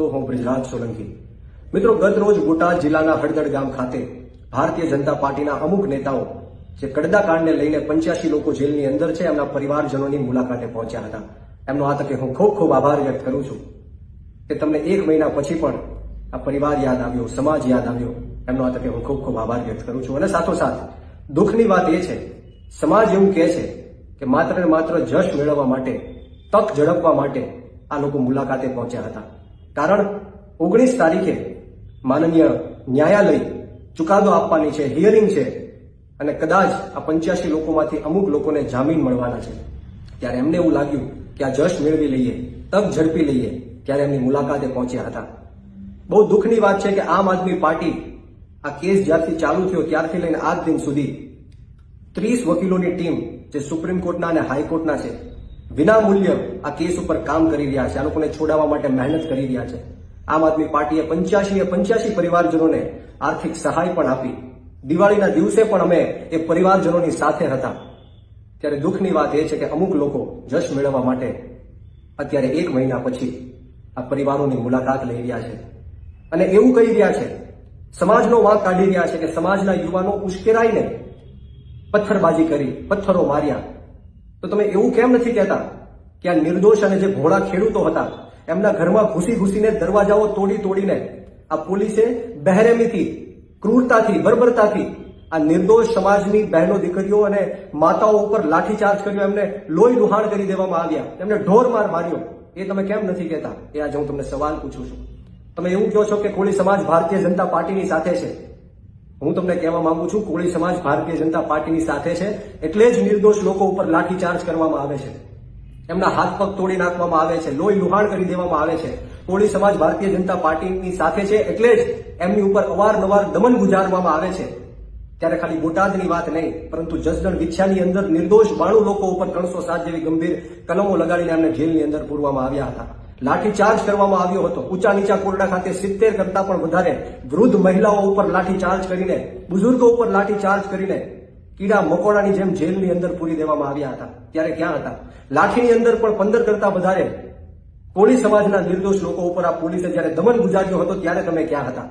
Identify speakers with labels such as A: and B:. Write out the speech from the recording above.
A: દોસ્તો હું બ્રિજરાજ સોલંકી. મિત્રો, ગત રોજ બોટાદ જિલ્લાના હળદડ ગામ ખાતે ભારતીય જનતા પાર્ટીના અમુક નેતાઓ, જે કડદા કાંડને લઈને પંચ્યાસી લોકો જેલની અંદર છે, એમના પરિવારજનોની મુલાકાતે પહોંચ્યા હતા. એમનો આ તકે હું ખૂબ ખૂબ આભાર વ્યક્ત કરું છું કે તમને એક મહિના પછી પણ આ પરિવાર યાદ આવ્યો, સમાજ યાદ આવ્યો. એમનો આ તકે હું ખૂબ ખૂબ આભાર વ્યક્ત કરું છું. અને સાથોસાથ દુઃખની વાત એ છે, સમાજ એવું કહે છે કે માત્ર ને માત્ર જશ મેળવવા માટે, તક ઝડપવા માટે આ લોકો મુલાકાતે પહોંચ્યા હતા. કારણ ઓગણીસ તારીખે માનનીય ન્યાયાલય ચુકાદો આપવાની છે હિયરિંગ છે અને કદાચ આ પંચ્યાસી લોકોમાંથી અમુક લોકોને જામીન મળવાના છે. ત્યારે એમને એવું લાગ્યું કે આ જશ મેળવી લઈએ, તક ઝડપી લઈએ ત્યારે એમની મુલાકાતે પહોંચ્યા હતા. બહુ દુઃખની વાત છે કે આમ આદમી પાર્ટી આ કેસ જ્યારથી ચાલુ થયો ત્યારથી લઈને આજ દિન સુધી ત્રીસ વકીલોની ટીમ જે સુપ્રીમ કોર્ટના અને હાઈકોર્ટના છે વિના મૂલ્ય આ કેસ ઉપર કામ કરી રહ્યા છે. આ લોકોને છોડાવવા માટે મહેનત કરી રહ્યા છે. આમ આદમી પાર્ટીએ પંચ્યાસી પંચ્યાસી પરિવારજનોને આર્થિક સહાય પણ આપી. દિવાળીના દિવસે પણ અમે એ પરિવારજનોની સાથે હતા. ત્યારે દુઃખની વાત એ છે કે અમુક લોકો જશ મેળવવા માટે અત્યારે એક મહિના પછી આ પરિવારોની મુલાકાત લઈ રહ્યા છે. અને એવું કહી રહ્યા છે. સમાજનો વાંક કાઢી રહ્યા છે કે સમાજના યુવાનો ઉશ્કેરાઈને પથ્થરબાજી કરી, પથ્થરો માર્યા. તો તમે એવું કેમ નથી કહેતા કે આ નિર્દોષ અને જે ભોળા ખેડૂતો હતા, એમના ઘરમાં ઘૂસી ઘૂસીને દરવાજાઓ તોડી તોડીને આ પોલીસે બહેરેમીથી, ક્રૂરતાથી, બર્બરતાથી આ નિર્દોષ સમાજની બહેનો દીકરીઓ અને માતાઓ ઉપર લાઠીચાર્જ કર્યો, એમને લોહી લુહાણ કરી દેવામાં આવ્યા, એમને ઢોર માર માર્યો. એ તમે કેમ નથી કહેતા? એ આજે હું તમને સવાલ પૂછું છું. તમે એવું કહો છો કે કોળી સમાજ ભારતીય જનતા પાર્ટીની સાથે છે. હું તમને કહેવા માંગુ છું, કોળી સમાજ ભારતીય જનતા પાર્ટીની સાથે છે, એટલે જ નિર્દોષ લોકો ઉપર લાઠીચાર્જ કરવામાં આવે છે. એમના હાથ પગ તોડી નાખવામાં આવે છે, લોહી લુહાણ કરી દેવામાં આવે છે. કોળી સમાજ ભારતીય જનતા પાર્ટીની સાથે છે, એટલે જ એમની ઉપર અવારનવાર દમન ગુજારવામાં આવે છે. ત્યારે ખાલી બોટાદની વાત નહીં, પરંતુ જસદણ વિછ્યાની અંદર નિર્દોષ બાણું લોકો ઉપર ત્રણસો સાત જેવી ગંભીર કલમો લગાડીને એમને જેલની અંદર પૂરવામાં આવ્યા હતા. લાઠીચાર્જ કરવામાં આવ્યો હતો. ઊંચા નીચા કોરડા ખાતે સિત્તેર કરતા પણ વધારે વૃદ્ધ મહિલાઓ ઉપર લાઠીચાર્જ કરીને, બુઝુર્ગો ઉપર લાઠીચાર્જ કરીને કીડા મકોડાની જેમ જેલની અંદર પૂરી દેવામાં આવ્યા હતા. ત્યારે ક્યાં હતા? લાઠીની અંદર પણ પંદર કરતા વધારે કોળી સમાજના નિર્દોષ લોકો ઉપર આ પોલીસે જ્યારે દમન ગુજાર્યો હતો, ત્યારે તમે ક્યાં હતા?